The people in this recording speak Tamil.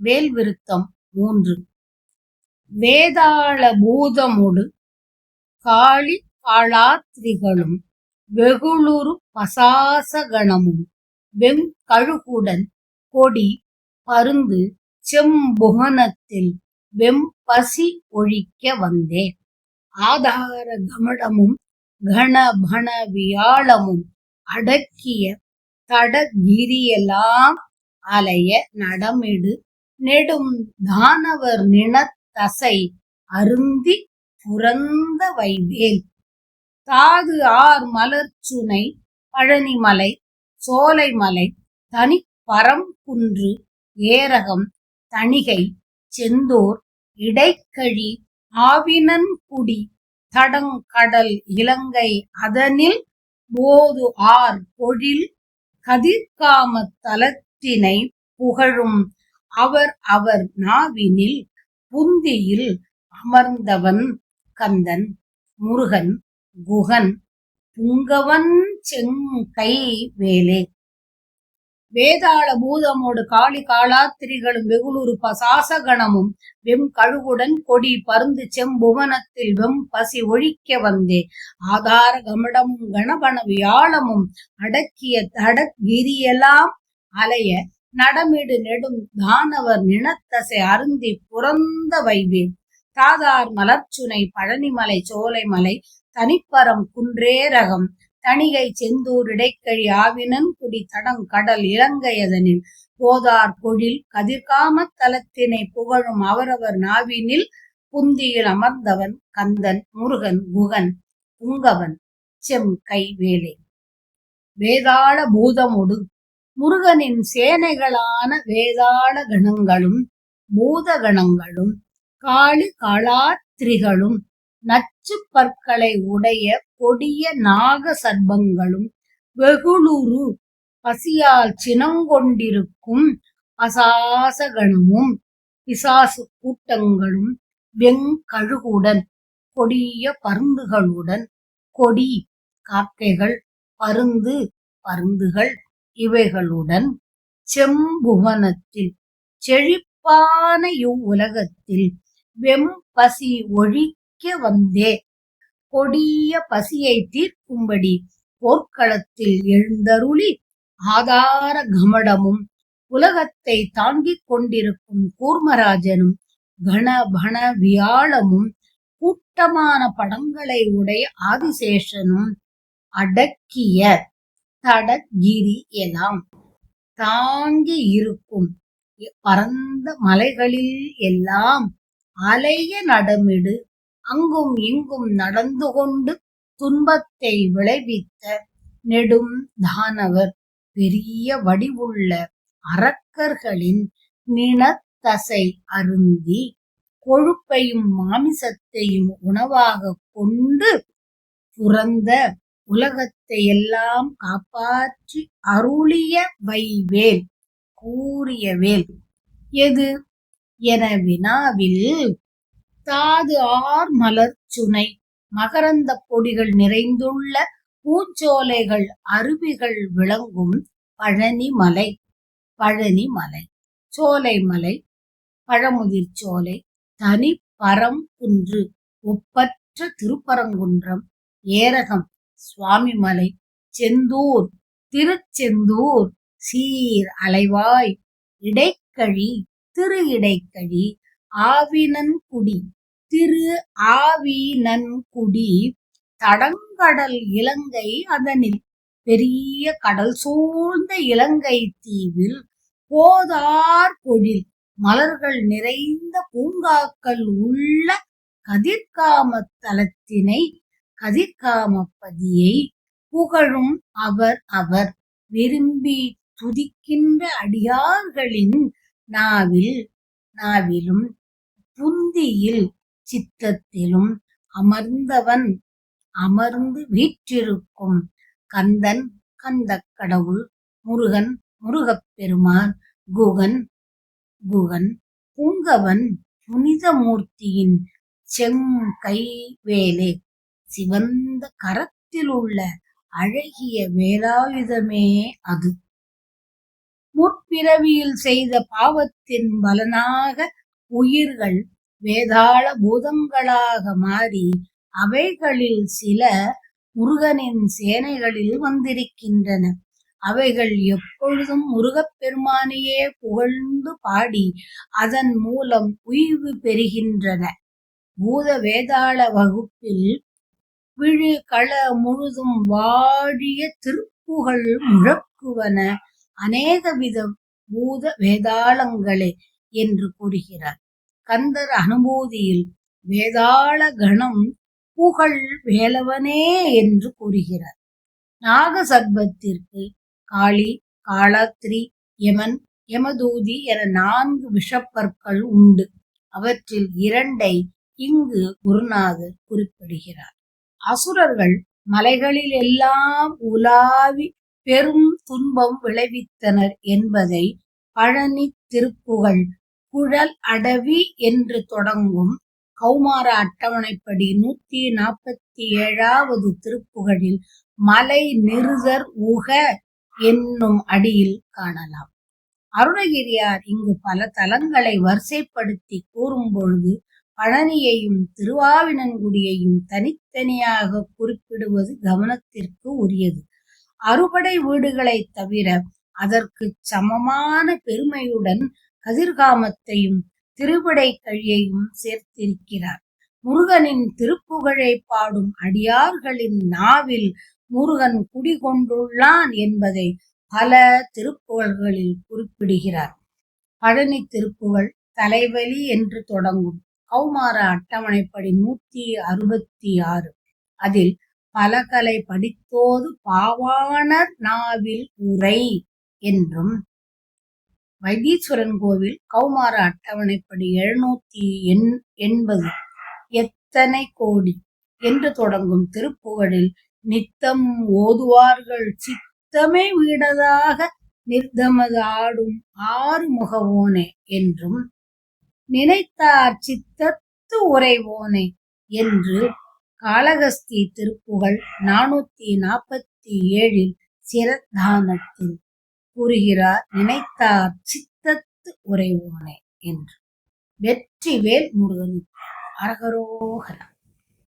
வேல் விருத்தம் மூன்று. வேதாள பூதமுடு காளி காளாத்திரிகளும் வெகுளுரு பசாசகணமும் வெம் கழுகுடன் கொடி பருந்து செம்புகனத்தில் வெம்பசி ஒழிக்க வந்தேன் ஆதார கமடமும் கணபண வியாழமும் அடக்கிய தடகிரியெல்லாம் அலைய நடமிடு நெடும் தானவர் நினத்தசை அருந்தி புரந்த வைவேல். தாது ஆர் மலர்ச்சுனை பழனிமலை சோலைமலை தனி பரம்புன்று ஏரகம் தணிகை செந்தூர் இடைக்கழி ஆவினன்குடி தடங்கடல் இலங்கை அதனில் போது ஆர் பொழில் கதிர்காம தலத்தினை புகழும் அவர் அவர் நாவினில் புந்தியில் அமர்ந்தவன் கந்தன் முருகன் குகன் புங்கவன் செங்கை வேலே. வேதாள பூதமோடு காளி காலாத்திரிகளும் வெகுளுரு பசாசகணமும் வெம் கழுகுடன் கொடி பருந்து செம்புவனத்தில் வெம் பசி ஒழிக்க வந்தே. ஆதார கமடமும் கணபன வியாழமும் அடக்கிய தடகிரியெல்லாம் அலைய நடமிடு நெடும் தானவர் நினத்தசை அருந்தி புறந்த வைவேல் தாதார் மலர்ச்சுனை பழனிமலை சோலைமலை தனிப்பரம் குன்றேரகம் தணிகை செந்தூர் இடைக்கழி ஆவினன் குடி தடங் கடல் இலங்கையதனில் போதார் பொழில் கதிர்காமத் தலத்தினை புகழும் அவரவர் நாவினில். புந்தியில் அமர்ந்தவன் கந்தன் முருகன் குகன் புங்கவன் செம் கை வேலை. வேதாள பூதமுடு முருகனின் சேனைகளான வேதாள கணங்களும் பூதகணங்களும் காளி காளாத்திரிகளும் நச்சு பற்களை உடைய கொடிய நாக சர்பங்களும் வெகுளுரு பசியால் சினங்கொண்டிருக்கும் அசாசகணமும் பிசாசு கூட்டங்களும் வெங்கழுகுடன் கொடிய பருந்துகளுடன் கொடி காக்கைகள் பருந்து பருந்துகள் இவைகளுடன் செம்புவனத்தில் செழிப்பான இவ்வுலகத்தில் வெம்பசி ஒழிக்க வந்தே. கொடிய பசியை தீர்க்கும்படி போர்க்களத்தில் எழுந்தருளி ஆதார கமடமும் உலகத்தை தாங்கிக் கொண்டிருக்கும் கூர்மராஜனும் கணபண வியாழமும் கூட்டமான படங்களை உடைய ஆதிசேஷனும் அடக்கிய தடகிரி எல்லாம் தாங்கி இருக்கும். பரந்த மலைகளில் எல்லாம் அலைய நடமிடு. அங்கும் இங்கும் நடந்து கொண்டு துன்பத்தை விளைவித்த நெடும் தானவர். பெரிய வடிவுள்ள அரக்கர்களின் நினத்தசை அருந்தி கொழுப்பையும் மாமிசத்தையும் உணவாக கொண்டு புறந்த உலகத்தை எல்லாம் காப்பாற்றி அருளிய வைவேல் கூறிய வேல் எது? என வினாவில் தாது ஆர் மலர் சுனை மகரந்த பொடிகள் நிறைந்துள்ள பூஞ்சோலைகள் அருவிகள் விளங்கும் பழனிமலை பழனிமலை சோலைமலை பழமுதிர் சோலை தனி பரம் குன்று ஒப்பற்ற திருப்பரங்குன்றம் ஏரகம் சுவாமிமலை செந்தூர் திருச்செந்தூர் சீர் அலைவாய் இடைக்கழி திரு இடைக்கழி ஆவினன்குடி திரு ஆவினன்குடி தடங்கடல் இலங்கை அதனில் பெரிய கடல் சூழ்ந்த இலங்கை தீவில் போதார் பொழில் மலர்கள் நிறைந்த பூங்காக்கள் உள்ள கதிர்காம தலத்தினை கதிர்காமப்பதியை புகழும் அவர் அவர். விரும்பி துதிக்கின்ற அடியார்களின் நாவில் நாவிலும் புந்தியில் சித்தத்திலும் அமர்ந்தவன் அமர்ந்து வீற்றிருக்கும் கந்தன் கந்தக் கடவுள் முருகன் முருகப்பெருமான் குகன் குகன் புங்கவன் புனிதமூர்த்தியின் செங்கை வேலை. சிவந்த கரத்தில் உள்ள அழகிய வேலாயுதமே அது. முற்பிறவியில் செய்த பாவத்தின் பலனாக உயிர்கள் வேதாள பூதங்களாக மாறி அவைகளில் சில முருகனின் சேனைகளில் வந்திருக்கின்றன. அவைகள் எப்பொழுதும் முருகப்பெருமானையே புகழ்ந்து பாடி அதன் மூலம் உய்வு பெறுகின்றன. பூத வேதாள வகுப்பில் விழு கள முழுதும் வாழிய திருப்புகள் முழக்குவன. அநேக வித பூத வேதாளங்களே என்று கூறுகிறார். கந்தர் அனுபூதியில் வேதாள கணம் புகழ் வேலவனே என்று கூறுகிறார். நாக சர்ப்பத்திற்கு காளி காளாத்திரி யமன் யமதூதி என நான்கு விஷப்பற்கள் உண்டு. அவற்றில் இரண்டை இங்கு குருநாதர் குறிப்பிடுகிறார். அசுரர்கள் மலைகளில் எல்லாம் உலாவி பெரும் துன்பம் விளைவித்தனர் என்பதை பழனி திருப்புகழ் குழல் அடவி என்று தொடங்கும் கௌமார அட்டவணைப்படி நூத்தி நாற்பத்தி ஏழாவது திருப்புகழில் மலை நிருதர் உக என்னும் அடியில் காணலாம். அருணகிரியார் இங்கு பல தலங்களை வரிசைப்படுத்தி கூறும் பொழுது பழனியையும் திருவாவினன்குடியையும் தனித்தனியாக குறிப்பிடுவது கவனத்திற்கு உரியது. அறுபடை வீடுகளை தவிர அதற்கு சமமான பெருமையுடன் கதிர்காமத்தையும் திருவிடை கழியையும் சேர்த்திருக்கிறார். முருகனின் திருப்புகழை பாடும் அடியார்களின் நாவில் முருகன் குடிகொண்டுள்ளான் என்பதை பல திருப்புகழ்களில் குறிப்பிடுகிறார். பழனி திருப்புகழ் தலைவலி என்று தொடங்கும். கௌமார அட்டவணைப்படி நூத்தி அறுபத்தி ஆறு. அதில் பலகலை படித்தோது பாவாணர் நாவில் உரை என்றும் வைத்தீஸ்வரன் கோவில் கௌமார அட்டவணைப்படி எழுநூத்தி எண் எண்பது. எத்தனை கோடி என்று தொடங்கும் திருப்புகழில் நித்தம் ஓதுவார்கள். சித்தமே வீடதாக நிர்தமது ஆடும் ஆறு முகவோனே என்றும் நினைத்தார் சித்தத்து உரைவோனே என்று காளகஸ்தி திருப்புகழ் நானூத்தி நாற்பத்தி ஏழில் சிரத்தானத்தில் கூறுகிறார் நினைத்தார் சித்தத்து உரைவோனே என்று. வெற்றி வேல் முருகனுக்கு அரகரோகரம்.